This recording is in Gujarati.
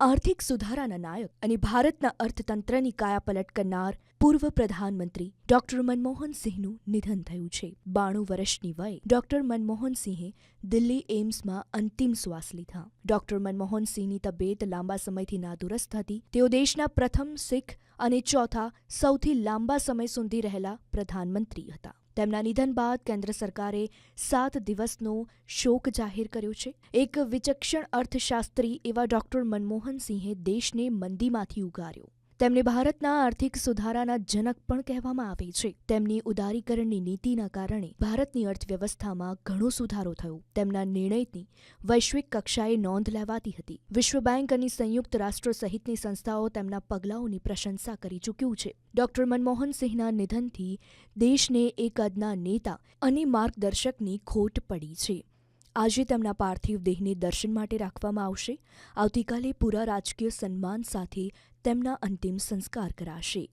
આર્થિક સુધારાના નાયક અને ભારતના અર્થતંત્રની કાયાપલટ કરનાર પૂર્વ પ્રધાનમંત્રી ડોક્ટર મનમોહન સિંહનું નિધન થયું છે. બાણું વર્ષની વયે ડોક્ટર મનમોહન સિંહે દિલ્હી એમ્સમાં અંતિમ શ્વાસ લીધા. ડોક્ટર મનમોહન સિંહની તબિયત લાંબા સમયથી નાદુરસ્ત હતી. તેઓ દેશના પ્રથમ શીખ અને ચોથા સૌથી લાંબા સમય સુધી રહેલા પ્રધાનમંત્રી હતા. તેમના નિધન બાદ કેન્દ્ર સરકારે સાત દિવસનો શોક જાહેર કર્યો છે. એક વિચક્ષણ અર્થશાસ્ત્રી એવા ડોક્ટર મનમોહન સિંહે દેશને મંદીમાંથી ઉગાર્યો. તેમને ભારતના આર્થિક સુધારાના જનક પણ કહેવામાં આવે છે. તેમની ઉદારીકરણની નીતિના કારણે ભારતની અર્થવ્યવસ્થામાં ઘણો સુધારો થયો. તેમના નિર્ણયની વૈશ્વિક કક્ષાએ નોંધ લેવાતી હતી. વિશ્વ બેંક અને સંયુક્ત રાષ્ટ્ર સહિતની સંસ્થાઓ તેમના પગલાઓની પ્રશંસા કરી ચૂક્યું છે. ડોક્ટર મનમોહન સિંહના નિધનથી દેશને એક અદના નેતા અને માર્ગદર્શકની ખોટ પડી છે. આજે તેમના પાર્થિવ દેહને દર્શન માટે રાખવામાં આવશે. આવતીકાલે પૂરા રાજકીય સન્માન સાથે તેમના અંતિમ સંસ્કાર કરાશે.